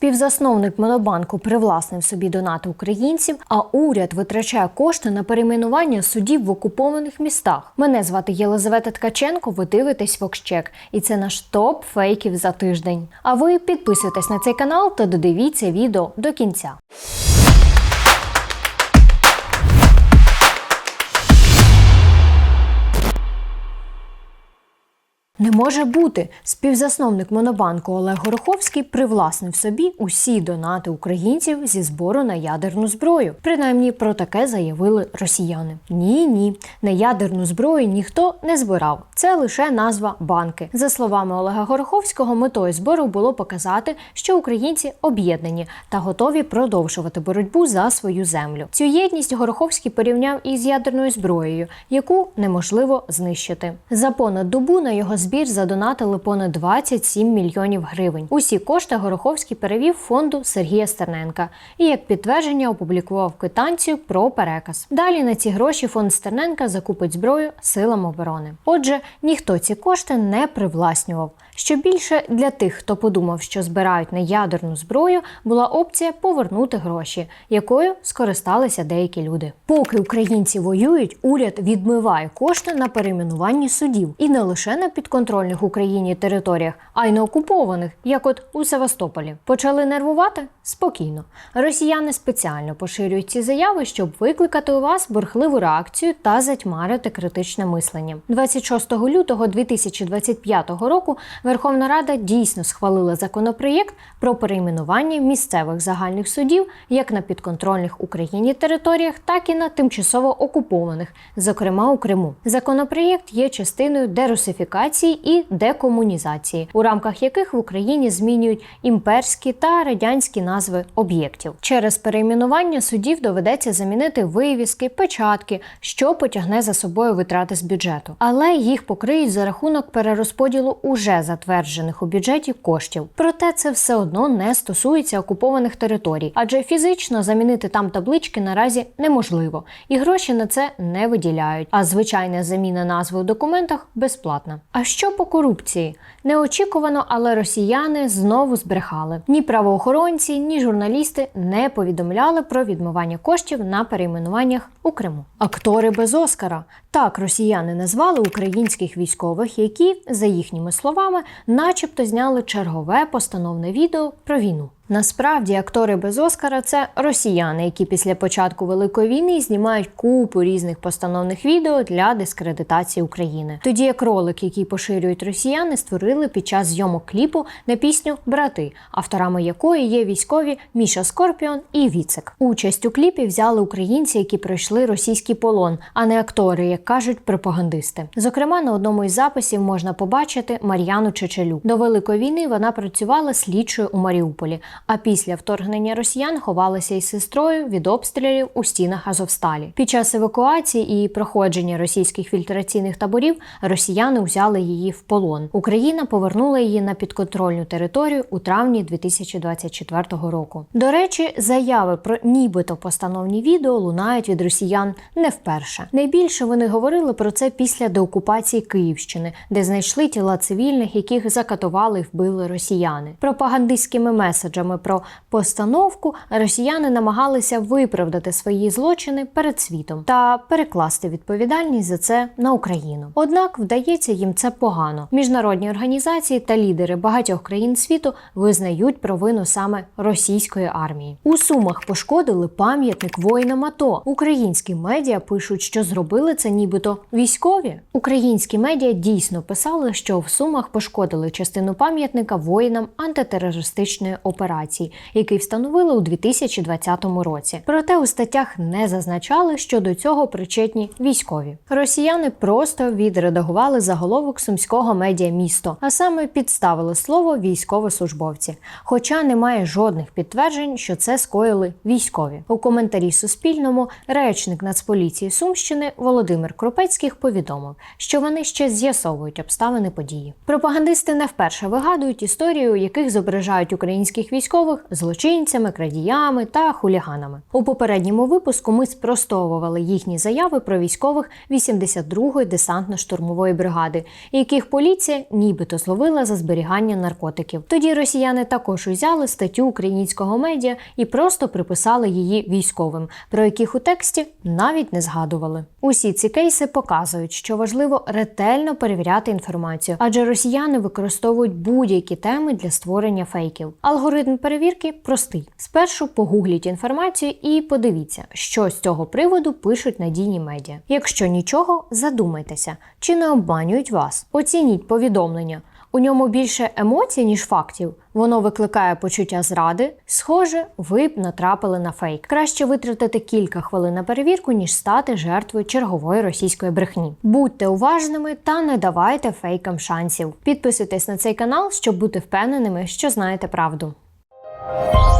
Співзасновник Монобанку привласнив собі донати українців, а уряд витрачає кошти на перейменування судів в окупованих містах. Мене звати Єлизавета Ткаченко. Ви дивитесь Вокщек, і це наш топ фейків за тиждень. А ви підписуйтесь на цей канал та додивіться відео до кінця. Не може бути. Співзасновник Монобанку Олег Гороховський привласнив собі усі донати українців зі збору на ядерну зброю. Принаймні про таке заявили росіяни. Ні, ні, на ядерну зброю ніхто не збирав. Це лише назва банки. За словами Олега Гороховського, метою збору було показати, що українці об'єднані та готові продовжувати боротьбу за свою землю. Цю єдність Гороховський порівняв із ядерною зброєю, яку неможливо знищити. За понад добу на його збір задонатили понад 27 мільйонів гривень. Усі кошти Гороховський перевів фонду Сергія Стерненка і як підтвердження опублікував квитанцію про переказ. Далі на ці гроші фонд Стерненка закупить зброю силам оборони. Отже, ніхто ці кошти не привласнював. Що більше для тих, хто подумав, що збирають на ядерну зброю, була опція повернути гроші, якою скористалися деякі люди. Поки українці воюють, уряд відмиває кошти на перейменування судів і не лише на підконтрольних Україні територіях, а й на окупованих, як от у Севастополі. Почали нервувати спокійно. Росіяни спеціально поширюють ці заяви, щоб викликати у вас бурхливу реакцію та затьмарити критичне мислення. 26 лютого 2025 року Верховна Рада дійсно схвалила законопроєкт про перейменування місцевих загальних судів як на підконтрольних Україні територіях, так і на тимчасово окупованих, зокрема у Криму. Законопроєкт є частиною дерусифікації і декомунізації, у рамках яких в Україні змінюють імперські та радянські назви об'єктів. Через перейменування судів доведеться замінити вивіски, печатки, що потягне за собою витрати з бюджету, але їх покриють за рахунок перерозподілу уже затверджених у бюджеті коштів. Проте це все одно не стосується окупованих територій, адже фізично замінити там таблички наразі неможливо, і гроші на це не виділяють. А звичайна заміна назви у документах безплатна. А що по корупції? Неочікувано, але росіяни знову збрехали. Ні правоохоронці, ні журналісти не повідомляли про відмивання коштів на перейменуваннях у Криму. Актори без Оскара. Так росіяни назвали українських військових, які, за їхніми словами, начебто зняли чергове постановне відео про війну. Насправді актори без Оскара це росіяни, які після початку великої війни знімають купу різних постановних відео для дискредитації України. Тоді як ролик, який поширюють росіяни, створили під час зйомок кліпу на пісню Брати, авторами якої є військові Міша Скорпіон і Віцик. Участь у кліпі взяли українці, які пройшли російський полон, а не актори, як кажуть пропагандисти. Зокрема, на одному із записів можна побачити Мар'яну Чечелюк. До великої війни вона працювала слідчою у Маріуполі. А після вторгнення росіян ховалася із сестрою від обстрілів у стінах Азовсталі. Під час евакуації і проходження російських фільтраційних таборів росіяни взяли її в полон. Україна повернула її на підконтрольну територію у травні 2024 року. До речі, заяви про нібито постановні відео лунають від росіян не вперше. Найбільше вони говорили про це після деокупації Київщини, де знайшли тіла цивільних, яких закатували і вбили росіяни. Пропагандистськими меседжами про постановку росіяни намагалися виправдати свої злочини перед світом та перекласти відповідальність за це на Україну. Однак вдається їм це погано. Міжнародні організації та лідери багатьох країн світу визнають провину саме російської армії. У Сумах пошкодили пам'ятник воїнам АТО. Українські медіа пишуть, що зробили це нібито військові. Українські медіа дійсно писали, що в Сумах пошкодили частину пам'ятника воїнам антитерористичної операції, який встановили у 2020 році. Проте у статтях не зазначали, що до цього причетні військові. Росіяни просто відредагували заголовок сумського медіа місто, а саме підставили слово військовослужбовці. Хоча немає жодних підтверджень, що це скоїли військові. У коментарі Суспільному речник Нацполіції Сумщини Володимир Крупецьких повідомив, що вони ще з'ясовують обставини події. Пропагандисти не вперше вигадують історію, яких зображають українських військових військових злочинцями, крадіями та хуліганами. У попередньому випуску ми спростовували їхні заяви про військових 82-ї десантно-штурмової бригади, яких поліція нібито зловила за зберігання наркотиків. Тоді росіяни також узяли статтю українського медіа і просто приписали її військовим, про яких у тексті навіть не згадували. Усі ці кейси показують, що важливо ретельно перевіряти інформацію, адже росіяни використовують будь-які теми для створення фейків. Алгоритм перевірки простий: спершу погугліть інформацію і подивіться, що з цього приводу пишуть надійні медіа. Якщо нічого, задумайтеся, чи не обманюють вас. Оцініть повідомлення. У ньому більше емоцій, ніж фактів. Воно викликає почуття зради. Схоже, ви б натрапили на фейк. Краще витратити кілька хвилин на перевірку, ніж стати жертвою чергової російської брехні. Будьте уважними та не давайте фейкам шансів. Підписуйтесь на цей канал, щоб бути впевненими, що знаєте правду. Oh.